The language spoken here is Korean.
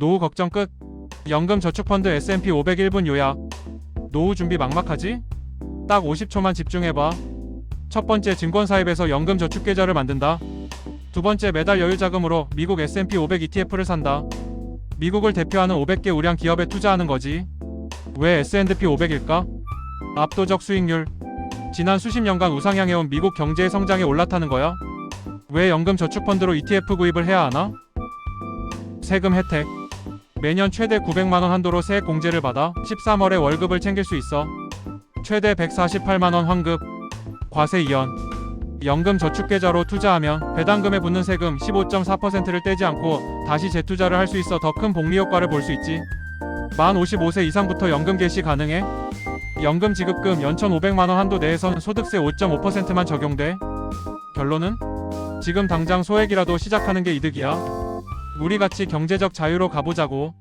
노후 걱정 끝. 연금 저축펀드 S&P 500 1분 요약. 노후 준비 막막하지? 딱 50초만 집중해봐. 첫 번째 증권사입에서 연금 저축 계좌를 만든다. 두 번째 매달 여유 자금으로 미국 S&P 500 ETF를 산다. 미국을 대표하는 500개 우량 기업에 투자하는 거지. 왜 S&P 500일까? 압도적 수익률. 지난 수십 년간 우상향해온 미국 경제의 성장에 올라타는 거야. 왜 연금 저축 펀드로 ETF 구입을 해야 하나? 세금 혜택. 매년 최대 900만 원 한도로 세액 공제를 받아 13월에 월급을 챙길 수 있어. 최대 148만 원 환급. 과세 이연. 연금 저축 계좌로 투자하면 배당금에 붙는 세금 15.4%를 떼지 않고 다시 재투자를 할 수 있어 더 큰 복리 효과를 볼 수 있지. 만 55세 이상부터 연금 개시 가능해. 연금 지급금 연천 500만 원 한도 내에선 소득세 5.5%만 적용돼. 결론은 지금 당장 소액이라도 시작하는 게 이득이야. 우리 같이 경제적 자유로 가보자고.